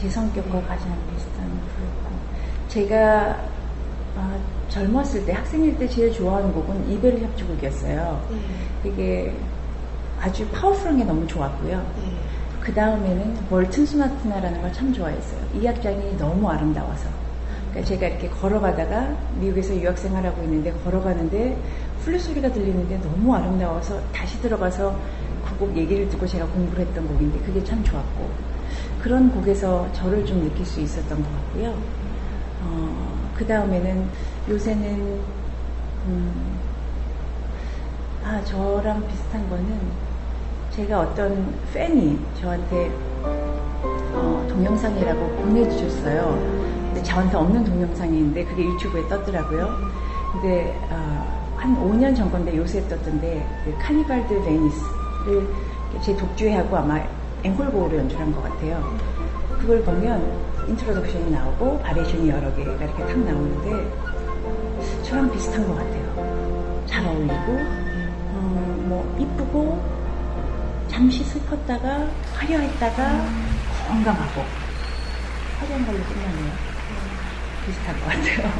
제 성격과 가장 비슷한 그룹고 제가 아, 젊었을 때 학생일 때 제일 좋아하는 곡은 이벨 협주곡이었어요. 네. 되게 아주 파워풀한 게 너무 좋았고요. 네. 그 다음에는 월튼 소나트나라는 걸 참 좋아했어요. 이 악장이 너무 아름다워서. 그러니까 제가 이렇게 걸어가다가 미국에서 유학생활하고 있는데 걸어가는데 플룻 소리가 들리는데 너무 아름다워서 다시 들어가서 그 곡 얘기를 듣고 제가 공부를 했던 곡인데 그게 참 좋았고 그런 곡에서 저를 좀 느낄 수 있었던 것 같고요. 어, 그 다음에는 요새는 음, 아 저랑 비슷한 거는 제가 어떤 팬이 저한테 어, 동영상이라고 보내주셨어요. 근데 저한테 없는 동영상인데 그게 유튜브에 떴더라고요. 근데 어, 한 5년 전 건데 요새 떴던데 그 카니발드 베니스를 제 독주회하고 아마 앵콜곡으로 연주한 것 같아요. 그걸 보면 인트로덕션이 나오고 바리에이션이 여러 개가 이렇게 탁 나오는데 저랑 비슷한 것 같아요. 잘 어울리고 어, 뭐 이쁘고 잠시 슬펐다가 화려했다가 건강하고 화려한 걸로 끝나네요. 비슷한 것 같아요.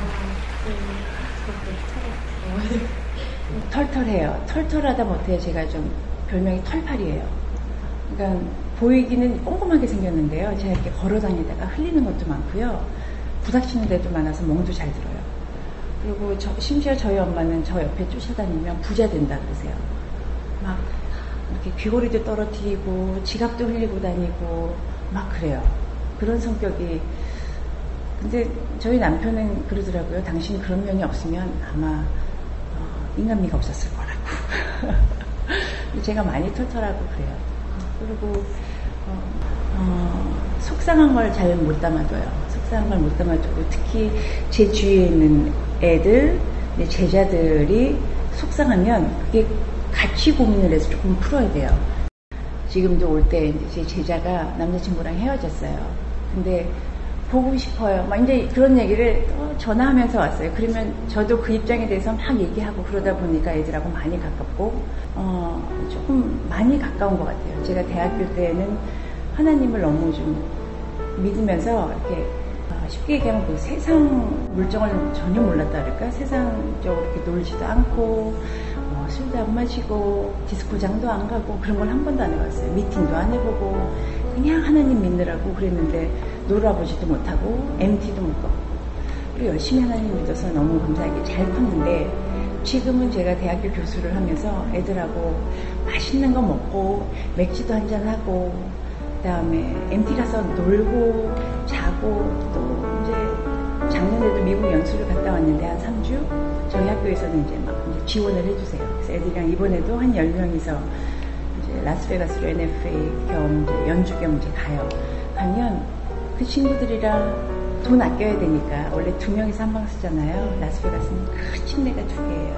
털털해요. 털털하다 못해 제가 좀 별명이 털팔이에요. 그러니까 보이기는 꼼꼼하게 생겼는데요. 제가 이렇게 걸어 다니다가 흘리는 것도 많고요. 부닥치는 데도 많아서 멍도 잘 들어요. 그리고 저- 심지어 저희 엄마는 저 옆에 쫓아다니면 부자 된다 그러세요. 막 이렇게 귀걸이도 떨어뜨리고 지갑도 흘리고 다니고 막 그래요. 그런 성격이 근데 저희 남편은 그러더라고요. 당신 그런 면이 없으면 아마 어, 인간미가 없었을 거라고. 제가 많이 털털하고 그래요. 그리고 어, 어, 속상한 걸 잘 못 담아둬요. 속상한 걸 못 담아두고 특히 제 주위에 있는 애들, 내 제자들이 속상하면 그게 같이 고민을 해서 조금 풀어야 돼요. 지금도 올 때 제 제자가 남자친구랑 헤어졌어요. 근데 보고 싶어요. 막 이제 그런 얘기를 또 전화하면서 왔어요. 그러면 저도 그 입장에 대해서 막 얘기하고 그러다 보니까 애들하고 많이 가깝고, 어, 조금 많이 가까운 것 같아요. 제가 대학교 때는 하나님을 너무 좀 믿으면서 이렇게 어, 쉽게 얘기하면 그 세상 물정을 전혀 몰랐다 그럴까? 세상적으로 이렇게 놀지도 않고, 뭐 술도 안 마시고, 디스코장도 안 가고, 그런 걸 한 번도 안 해봤어요. 미팅도 안 해보고, 그냥 하나님 믿느라고 그랬는데, 놀아보지도 못하고, MT도 못 가고. 그리고 열심히 하나님 믿어서 너무 감사하게 잘 컸는데, 지금은 제가 대학교 교수를 하면서 애들하고 맛있는 거 먹고, 맥주도 한잔 하고, 그 다음에 MT라서 놀고, 자고, 또 이제 작년에도 미국 연수를 갔다 왔는데 한 3주? 저희 학교에서는 이제 막 이제 지원을 해주세요. 그래서 애들이랑 이번에도 한 10명이서 이제 라스베가스로 NFA 겸 연주 겸 이제 가요. 가면 그 친구들이랑 돈 아껴야 되니까 원래 두 명이서 한 방 쓰잖아요. 라스베가스는 큰 침대가 두 개예요.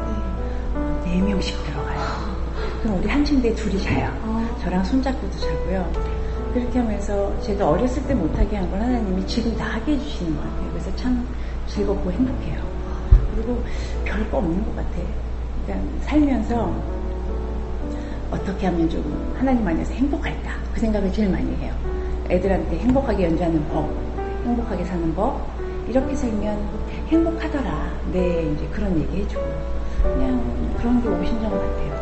어, 네 명씩 들어가요. 그럼 우리 한 침대에 둘이 자요. 저랑 손잡고도 자고요. 그렇게 하면서 제가 어렸을 때 못하게 한 걸 하나님이 지금 다 하게 해주시는 것 같아요. 그래서 참 즐겁고 행복해요. 그리고 별거 없는 것 같아요. 그러니까 살면서 어떻게 하면 좀 하나님 안에서 행복할까 그 생각을 제일 많이 해요. 애들한테 행복하게 연주하는 법, 행복하게 사는 법 이렇게 살면 행복하더라. 네 이제 그런 얘기 해주고 그냥 그런 게 오신 점 같아요.